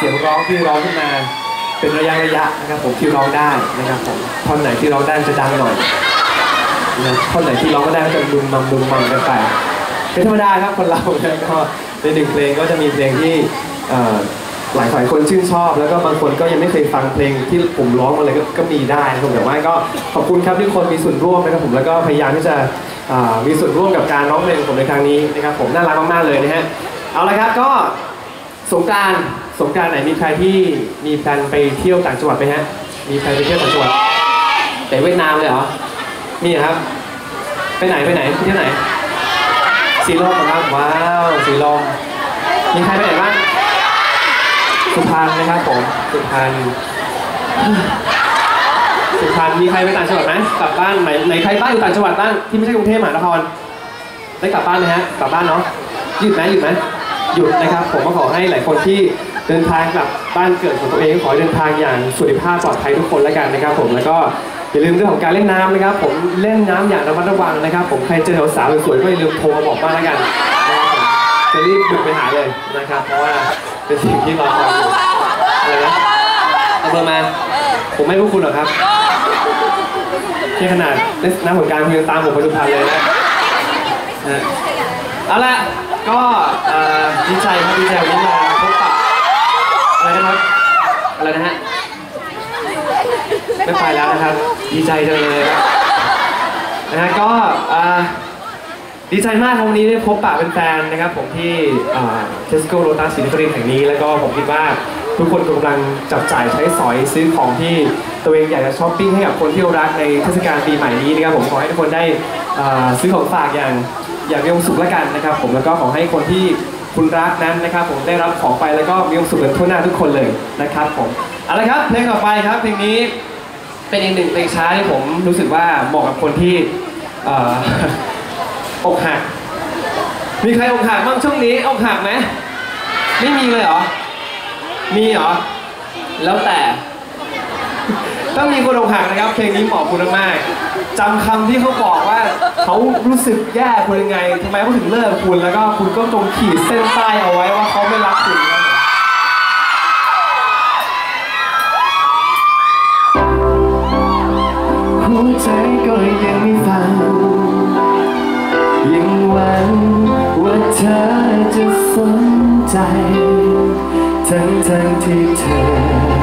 เสียงร้องที่ร้องขึ้นมาเป็นระยะระยะนะครับผมที่ร้องได้นะครับผมท่อนไหนที่ร้องได้จะดังหน่อยนะท่อนไหนที่ร้องไม่ได้ก็จะดุมมัมดุมมัมกันไปเป็นธรรมดาครับคนเรานะก็ในหนึ่งเพลงก็จะมีเพลงที่หลายหลายคนชื่นชอบ แล้วก็บางคนก็ยังไม่เคยฟังเพลงที่ผมร้องมาเลยก็กมีได้นะครับแต่ว่าก็ขอบคุณครับที่คนมีส่วนร่วมนะครับผมแล้วก็พยายามที่จะมีส่วนร่วมกับการร้องเพลงของผมในครั้งนี้นะครับผมน่ารักมากๆเลยนะฮะเอาละครับก็สงการ สงการไหนมีใครที่มีแพลนไปเที่ยวต่างจังหวัดไหมฮะ มีใครไปเที่ยวต่างจังหวัดไปเวียดนามเลยเหรอ มีครับ ไปไหนไปไหนไปเที่ยวไหนสีลมครับว้าวสีลมมีใครไปไหนบ้างสุพรรณนะครับผมสุพรรณสุพรรณมีใครไปต่างจังหวัดไหมกลับบ้านไหนไหนใครบ้านอยู่ต่างจังหวัดบ้างที่ไม่ใช่กรุงเทพมหานครได้กลับบ้านไหมฮะกลับบ้านเนาะหยุดไหมหยุดไหมหยุดนะครับ ผมก็ขอให้หลายคนที่ เดินทางกลับบ้านเกิดของตัวเองขอเดินทางอย่างสุขภาพปลอดภัยทุกคนแล้วกันนะครับ ผมแล้วก็อย่าลืมเรื่องของการเล่นน้ำนะครับ ผมเล่นน้ำอย่างระมัดระวังนะครับ ผมใครเจอสาวสวยๆก็อย่าลืมโทรมาบอกบ้างแล้วกันจะรีบบุกไปหาเลยนะครับ เพราะว่าเป็นสิ่งที่รอคอยอยู่อะไรนะเอาเบอร์มา ผมไม่รู้คุณหรอกครับที่ขนาดเล่นน้ำผลการคุณยังตามผมไปสุพรรณเลยนะเอาละก็ดีใจครับดีใจวันนี้มา นะครับ อะไรนะฮะ ไม่ไปแล้วนะครับ ดีใจจังเลยนะฮะก็ดีใจมากครับวันนี้ได้พบปะเป็นแฟนๆนะครับ ผมที่เทสโก้โ t ตัสศรีนครินทร์แห่งนี้ แล้วก็ผมคิดว่าทุกคนกำลังจับจ่ายใช้สอยซื้อของที่ตัวเองอยากจะช้อปปิ้งให้กับคนที่รักในเทศกาลปีใหม่นี้นะครับผมขอให้ทุกคนได้ซื้อของฝากอย่างอย่างมีความสุขล้วกันนะครับ ผมแล้วก็ขอให้คนที่ คุณรักนั้นนะครับ ผมได้รับของไปแล้วก็มีความสุขกันทั่วหน้าทุกคนเลยนะครับผมเอาละครับเพลงต่อไปครับเพลงนี้เป็นอีกหนึ่งเพลงช้าที่ผมรู้สึกว่าเหมาะกับคนที่อออกหัก มีใครอกหักบ้างช่วงนี้อกหักไหมไม่มีเลยเหรอ มีเหรอ แล้วแต่ ต้องมีคนอกหักนะครับ เพลงนี้เหมาะคุณมากๆจำคำที่เขาบอกว่าเขารู้สึกแย่คุณยังไงทำไมเขาถึงเลิกคุณแล้วก็คุณก็จงขีดเส้นใต้เอาไว้ว่าเขาไม่รักคุณหัวใจก็ยังไม่ฟังยังหวังว่าเธอจะสนใจ ทั้งทั้งที่เธอ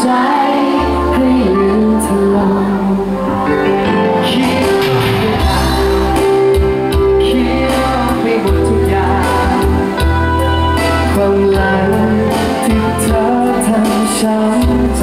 ใจให้ลืมเธอลงคิดคิดไปหมดทุกอย่างความหลังที่เธอทำช้ำใจ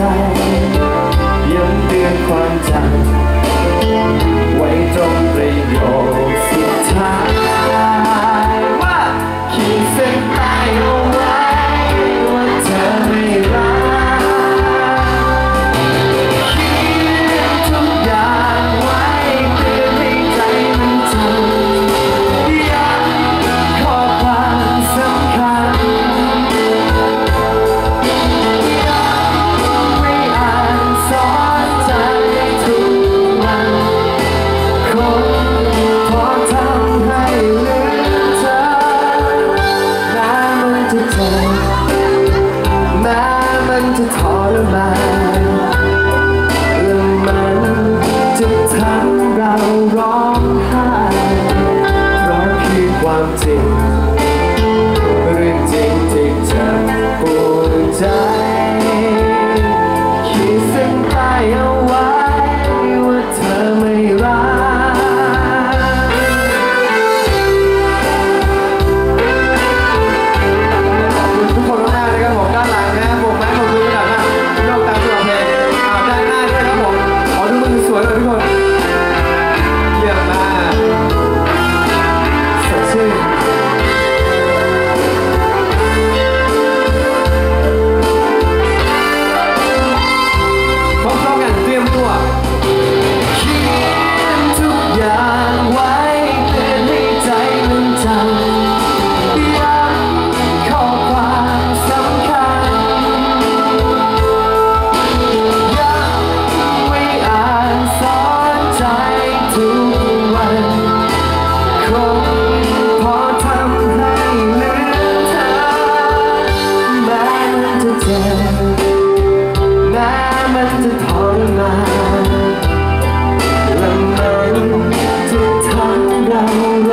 Ram